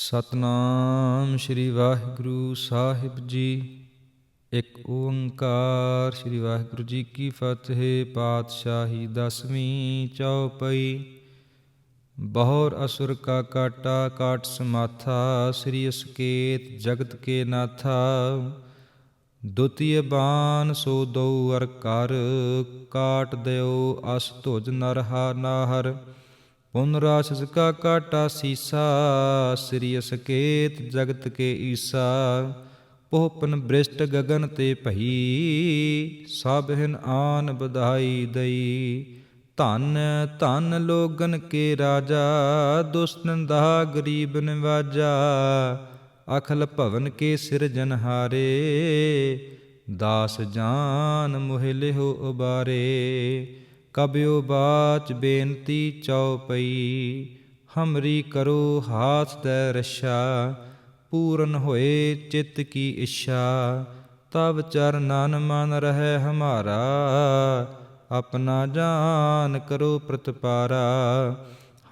ਸਤਨਾਮ ਸ੍ਰੀ ਵਾਹਿਗੁਰੂ ਸਾਹਿਬ ਜੀ। ਇੱਕ ਓੰਕਾਰ, ਸ੍ਰੀ ਵਾਹਿਗੁਰੂ ਜੀ ਕੀ ਫਤਿਹ, ਪਾਤਸ਼ਾਹੀ ਦਸਵੀਂ ਚੌਪਈ। ਬਹੁਰ ਅਸੁਰ ਕਾ ਕਾਟਾ, ਕਾਟ ਸਮਾਥਾ, ਸ੍ਰੀ ਅਸਕੇਤ ਜਗਤ ਕੇ ਨਾਥਾ। ਦੁਤੀਏ ਬਾਨ ਸੋ ਦਉ ਅਰ ਕਰ, ਕਾਟ ਦਿਓ ਅਸ ਧੁਜ ਨਰਹਾ ਨਾਹਰ। ਪੁਨ ਰਾਸ਼ਸ ਕਾ ਕਾਟਾ ਸੀਸਾ, ਸ੍ਰੀ ਅਸਕੇਤ ਜਗਤ ਕੇ ਈਸਾ। ਪੋਪਨ ਬ੍ਰਿਸ਼ਟ ਗਗਨ ਤੇ ਭਈ ਸਭਿਨ ਆਨ ਬਧਾਈ ਦਈ। ਧਨ ਧਨ ਲੋਗਨ ਕੇ ਰਾਜਾ ਦੁਸ਼ਟਨ ਦਾ ਗਰੀਬ ਨਿਵਾਜਾ। ਅਖਲ ਭਵਨ ਕੇ ਸਿਰਜਨਹਾਰੇ ਦਾਸ ਜਾਨ ਮੋਹਿ ਲਿਹੁ ਉਬਾਰੇ। ਕਬਿਓ ਬਾਚ ਬੇਨਤੀ ਚਉਪਈ ਹਮਰੀ ਕਰੋ ਹਾਥ ਦੇ ਰਸ਼ਾ ਪੂਰਨ ਹੋਏ ਚਿੱਤ ਕੀ ਇੱਛਾ ਤਬ ਚਰਨਨ ਮਨ ਰਹਿ ਹਮਾਰਾ, ਆਪਣਾ ਜਾਨ ਕਰੋ ਪ੍ਰਤਪਾਰਾ,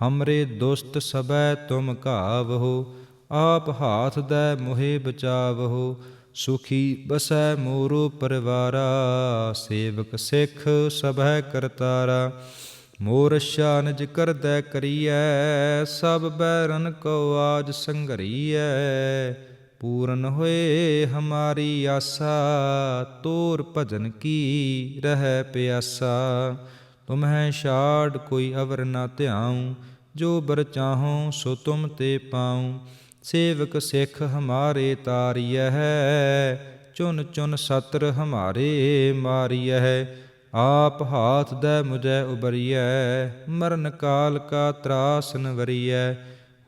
ਹਮਰੇ ਦੁਸ਼ਟ ਸਬੈ ਤੁਮ ਘਾਵਹੋ, ਆਪ ਹਾਥ ਦੈ ਮੋਹਿ ਬਚਾਵਹੋ ਸੁਖੀ ਬਸੈ ਮੋਰੋ ਪਰਿਵਾਰਾ, ਸੇਵਕ ਸਿੱਖ ਸਭੈ ਕਰਤਾਰਾ। ਮੋਰ ਨਿਜ ਕਰਦੈ ਕਰੀਐ, ਸਭ ਬੈਰਨ ਕੋ ਆਜ ਸੰਘਰੀਐ। ਪੂਰਨ ਹੋਏ ਹਮਾਰੀ ਆਸਾ, ਤੋਰ ਭਜਨ ਕੀ ਰਹਿ ਪਿਆਸਾ। ਤੁਮਹਿ ਛਾੜ ਕੋਈ ਅਵਰ ਨਾ ਧਿਆਉ, ਜੋ ਬਰ ਚਾਹੋ ਸੋ ਤੁਮ ਤੇ ਪਾਉ। ਸੇਵਕ ਸਿੱਖ ਹਮਾਰੇ ਤਾਰੀਐ, ਚੁਨ ਚੁਨ ਸਤਰ ਹਮਾਰੇ ਮਾਰੀਐ, ਆਪ ਹਾਥ ਦੇ ਮੁਝੈ ਉਬਰੀਐ, ਮਰਨ ਕਾਲ ਕਾ ਤਰਾਸ ਨਵਰੀਐ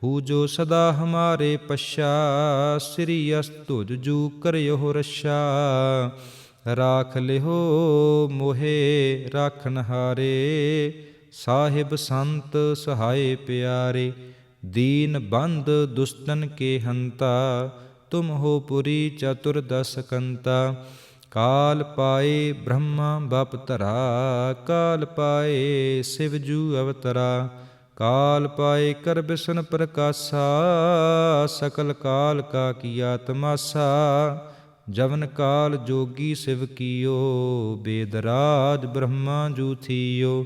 ਹੂ ਜੋ ਸਦਾ ਹਮਾਰੇ ਪਛਾ, ਸ੍ਰੀ ਅਸਤੁਜ ਜੂ ਕਰਿਓ ਰਛਾ, ਰਾਖ ਲਿਓ ਮੋਹੇ ਰਾਖਨ ਹਾਰੇ ਸਾਹਿਬ ਸੰਤ ਸਹਾਏ ਪਿਆਰੇ ਦੀਨ ਬੰਦ ਦੁਸਤਨ ਕੇ ਹੰਤਾ, ਤੁਮ ਹੋ ਪੁਰੀ ਚਤੁਰ ਦਸ ਕੰਤਾ। ਕਾਲ ਪਾਏ ਬ੍ਰਹਮਾ ਬਪ ਧਰਾ, ਕਾਲ ਪਾਏ ਸਿਵ ਜੂ ਅਵਤਰਾ। ਕਾਲ ਪਾਏ ਕਰ ਬਿਸ਼ਨ ਪ੍ਰਕਾਸ਼ਾ, ਸਕਲ ਕਾਲ ਕਾ ਕੀਆ ਤਮਾਸਾ ਜਵਨ ਕਾਲ ਜੋਗੀ ਸਿਵ ਕੀਓ ਬੇਦਰਾਜ ਬ੍ਰਹਮਾ ਜੂ ਥੀਓ।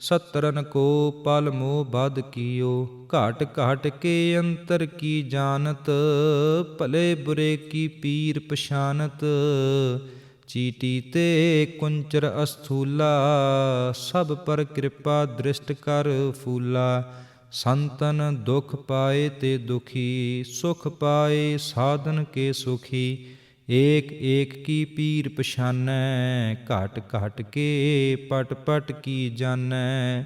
ਸਤਰਨ ਕੋ ਪਲ ਮੋਹ ਬਦ ਕੀਓ, ਘਾਟ ਘਾਟ ਕੇ ਅੰਤਰ ਕੀ ਜਾਣਤ, ਭਲੇ ਬੁਰੇ ਕੀ ਪੀਰ ਪਛਾਨਤ। ਚੀਟੀ ਤੇ ਕੁੰਚਰ ਅਸਥੂਲਾ, ਸਭ ਪਰ ਕਿਰਪਾ ਦ੍ਰਿਸ਼ਟ ਕਰ ਫੂਲਾ। ਸੰਤਨ ਦੁਖ ਪਾਏ ਤੇ ਦੁਖੀ, ਸੁਖ ਪਾਏ ਸਾਧਨ ਕੇ ਸੁਖੀ। ਏਕ ਏਕ ਕੀ ਪੀਰ ਪਛਾਨੈ, ਘਟ ਘਟ ਕੇ ਪਟ ਪਟ ਕੀ ਜਾਣੈ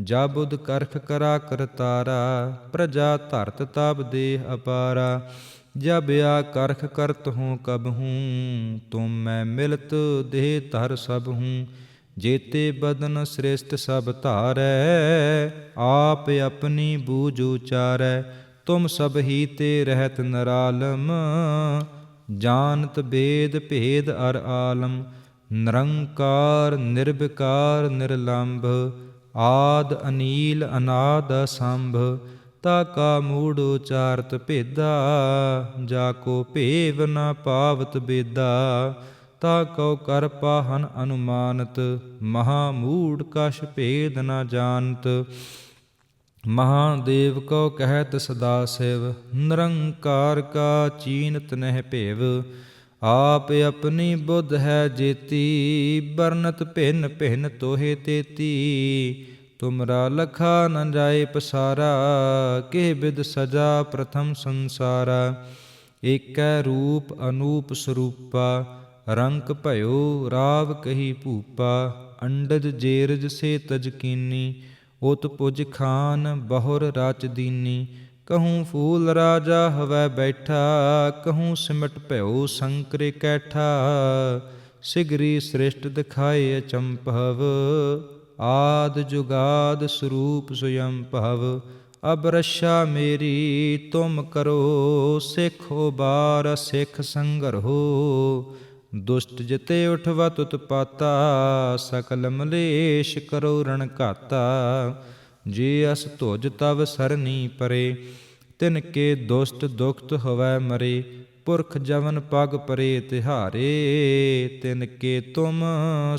ਜਾਬੁਦ ਕਰਖ ਕਰਾ ਕਰਤਾਰਾ ਪ੍ਰਜਾ ਧਰਤ ਤਬ ਦੇਹ ਅਪਾਰਾ। ਜਬ ਆ ਕਰਖ ਕਰਤ ਹੂੰ ਕਬ ਹੂੰ, ਤੁਮ ਮੈਂ ਮਿਲਤ ਦੇਹ ਧਰ ਸਭ ਹੂੰ। ਜੇਤੇ ਬਦਨ ਸ੍ਰੇਸ਼ਟ ਸਭ ਧਾਰੈ, ਆਪ ਆਪਣੀ ਬੂਝ ਉਚਾਰੈ। ਤੁਮ ਸਭ ਹੀ ਤੇ ਰਹਿਤ ਨਰਾਲਮ ਜਾਣਤ ਬੇਦ ਭੇਦ ਅਰ ਆਲਮ, ਨਿਰੰਕਾਰ, ਨਿਰਵਿਕਾਰ, ਨਿਰਲੰਭ, ਆਦ ਅਨੀਲ, ਅਨਾਦ ਸੰਭ ਤਾ ਕਾ ਮੂੜ ਉਚਾਰਤ ਭੇਦਾ, ਜਾ ਕੋ ਭੇਵ ਨਾ ਪਾਵਤ ਬੇਦਾ, ਤਾ ਕਉ ਕਰ ਪਾਹਨ ਅਨੁਮਾਨਤ, ਮਹਾ ਮੂੜ ਕਛ ਭੇਦ ਨਾ ਜਾਣਤ। ਮਹਾਦੇਵ ਕੋ ਕਹਿਤ ਸਦਾ ਸਿਵ, ਨਿਰੰਕਾਰ ਕਾ ਚੀਨਤ ਨਹਿ ਭੇਵ। ਆਪ ਆਪਣੀ ਬੁੱਧ ਹੈ ਜੇਤੀ, ਬਰਨਤ ਭਿੰਨ ਭਿੰਨ ਤੋਹੇ ਤੇਤੀ। ਤੁਮਰਾ ਲਖਾ ਨ ਜਾਏ ਪਸਾਰਾ, ਕਿਹ ਬਿਦ ਸਜਾ ਪ੍ਰਥਮ ਸੰਸਾਰਾ। ਏਕੈ ਰੂਪ ਅਨੂਪ ਸਰੂਪਾ, ਰੰਕ ਭਇਓ ਰਾਵ ਕਹੀ ਭੂਪਾ। ਅੰਡਜ ਜੇਰਜ ਸੇ ਤਜ ਕੀਨੀ ਉਤ ਪੁਜ ਖਾਨ ਬਹੁਰ ਰਚ ਦੀਨੀ। ਕਹੂੰ ਫੂਲ ਰਾਜਾ ਹਵੈ ਬੈਠਾ, ਕਹੂੰ ਸਿਮਟ ਭਇਓ ਸੰਕਰੇ ਕੈਠਾ। ਸਿਗਰੀ ਸ੍ਰਿਸ਼ਟ ਦਿਖਾਏ ਅਚੰਭਵ ਆਦ ਜੁਗਾਦ ਸਰੂਪ ਸੁਯੰ ਭਵ। ਅਬ ਰਸ਼ਾ ਮੇਰੀ, ਤੁਮ ਕਰੋ ਸਿੱਖੋ ਬਾਰ ਸਿੱਖ ਸੰਗਰ ਹੋ। ਦੁਸ਼ਟ ਜਿਤੇ ਉਠਵਾ ਤੁਤ ਪਾਤਾ, ਸਕਲ ਮਲੇਸ਼ ਕਰੋ ਰਣ ਘਾਤਾ। ਜੇ ਅਸ ਧੁਜ ਤਵ ਸਰਨੀ ਪਰੇ, ਤਿਨ ਕੇ ਦੁਸ਼ਟ ਦੁਖਤ ਹੋਵੈ ਮਰੇ। ਪੁਰਖ ਜਵਨ ਪਗ ਪਰੇ ਤਿਹਾਰੇ, ਤਿਨ ਕੇ ਤੁਮ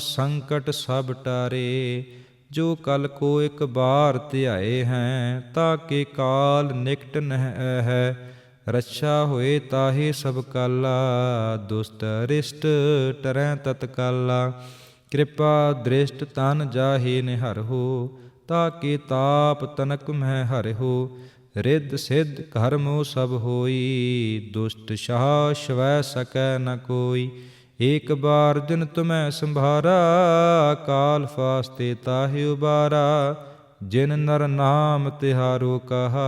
ਸੰਕਟ ਸਭ ਟਾਰੇ। ਜੋ ਕਲ ਕੋ ਇੱਕ ਬਾਰ ਧਿਆਏ ਹੈ, ਤਾਂ ਕੇ ਕਾਲ ਨਿਕਟ ਨਹਿ ਹੈ ਰੱਛਾ ਹੋਏ ਤਾਹੇ ਸਭ ਕਾਲਾ, ਦੁਸ਼ਟ ਰਿਸ਼ਟ ਟਰੈ ਤਤਕਾਲਾ ਕਿਰਪਾ ਦ੍ਰਿਸ਼ਟ ਤਨ ਜਾਹੇ ਨਿਹਰ ਹੋ, ਤਾਕੇ ਤਾਪ ਤਨਕ ਮਹਿ ਹਰਿ ਹੋ। ਰਿੱਧ ਸਿੱਧ ਕਰਮੋ ਸਭ ਹੋਈ, ਦੁਸ਼ਟ ਸ਼ਾਹ ਸ਼ਵੈ ਸਕੈ ਨ ਕੋਈ। ਏਕ ਬਾਰ ਦਿਨ ਤੁਮੈ ਸੰਭਾਰਾ, ਕਾਲ ਫਾਸਤੇ ਤਾਹਿ ਉਬਾਰਾ। ਜਿਨ ਨਰ ਨਾਮ ਤਿਹਾਰੋ ਕਹਾ,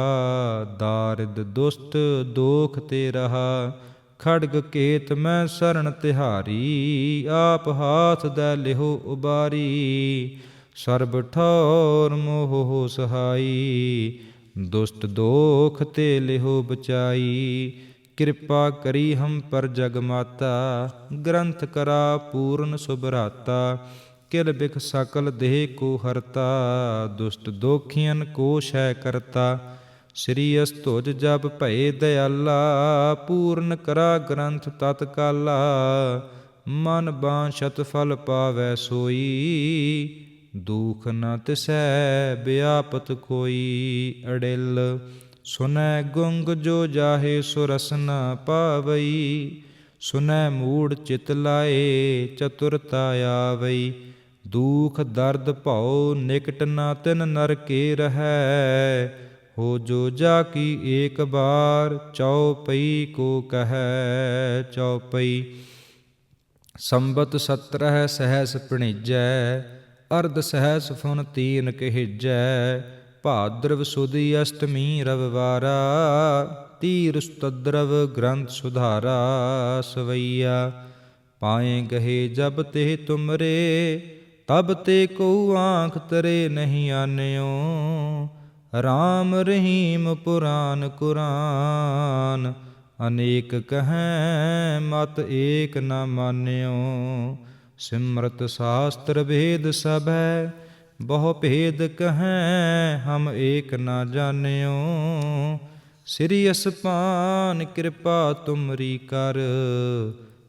ਦਾਰਿਦ ਦੁਸਤ ਦੋਖ ਤੇ ਰਹਾ। ਖੜਗ ਕੇਤ ਮੈਂ ਸਰਣ ਤਿਹਾਰੀ, ਆਪ ਹਾਥ ਦੇ ਲਿਹੋ ਉਬਾਰੀ। ਸਰਬ ਠੌਰ ਮੋਹ ਸਹਾਈ, ਦੁਸ਼ਟ ਦੋਖ ਤੇ ਲਿਹੋ ਬਚਾਈ। ਕਿਰਪਾ ਕਰੀ ਹਮ ਪਰ ਜਗ ਮਾਤਾ, ਗ੍ਰੰਥ ਕਰਾ ਪੂਰਨ ਸੁਭਰਾਤਾ। ਕਿਲ ਬਿਖ ਸਕਲ ਦੇਹ ਕੋ ਹਰਤਾ, ਦੁਸ਼ਟ ਦੋਖੀਆਂ ਕੋ ਸ਼ੈ ਕਰਤਾ। ਸ੍ਰੀ ਅਸਤੁਜ ਜਬ ਭਏ ਦਇਆਲਾ ਪੂਰਨ ਕਰਾ ਗ੍ਰੰਥ ਤਤਕਾਲਾ ਮਨ ਬਾਂਛਤ ਫਲ ਪਾਵੈ ਸੋਈ, ਦੁਖ ਨ ਤਿਸੈ ਬਿਆਪਤ ਕੋਈ ਅੜਿਲ ਸੁਨੈ ਗੁੰਗ ਜੋ ਜਾਹੇ ਸੁਰਸਨ ਨ ਪਾਵਈ, ਸੁਨੈ ਮੂੜ ਚਿਤ ਲਾਏ, ਚਤੁਰਤਾ ਆਵਈ। ਦੁਖ ਦਰਦ ਭਉ ਨਿਕਟ ਨਾ ਤਿਨ ਨਰ ਕੇ ਰਹੈ। ਹੋ ਜੋ ਜਾ ਕੀ ਏਕ ਬਾਰ ਚਉਪਈ ਕੋ ਕਹੈ ਚਉਪਈ ਸੰਬਤ 17 ਸਹਿਸ ਪਣੀਜੈ ਅਰਧ ਸਹਿਸ ਫੁਨ ਤੀਨ ਕਹਿਜੈ। ਭਾਦਰਵ ਸੁਦੀ ਅਸ਼ਟਮੀ ਰਵਵਾਰਾ, ਤੀਰ ਸੁਤਦਰਵ ਗ੍ਰੰਥ ਸੁਧਾਰਾ ਸਵਈਆ। ਪਾਏ ਗਹੇ ਜਬ ਤੇ ਤੁਮਰੇ ਤਬ ਤੇ ਕੋ ਆਂਖ ਤਰੇ ਨਹੀਂ ਆਨਿਓ। ਰਾਮ ਰਹੀਮ ਪੁਰਾਨ ਕੁਰਾਨ, ਅਨੇਕ ਕਹੈ ਮਤ ਏਕ ਨ ਮਾਨਿਓ। ਸਿਮਰਤ ਸ਼ਾਸਤਰ ਭੇਦ ਸਭੈ, ਬਹੁ ਭੇਦ ਕਹੈ ਹਮ ਏਕ ਨ ਜਾਣਿਓ। ਸ੍ਰੀ ਅਸਪਾਨ ਕਿਰਪਾ ਤੁਮਰੀ ਕਰ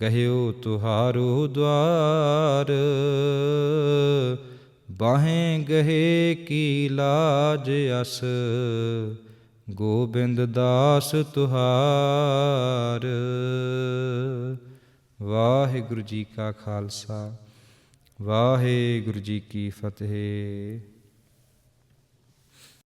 ਗਹਿਓ ਤੁਹਾਰੋ ਦੁਆਰ ਬਾਹੇ ਗਹੇ ਕੀ ਲਾਜ ਅਸ। ਗੋਬਿੰਦ ਦਾਸ ਤੁਹਾਰ। ਵਾਹਿਗੁਰੂ ਜੀ ਕਾ ਖਾਲਸਾ, ਵਾਹਿਗੁਰੂ ਜੀ ਕੀ ਫਤਿਹ।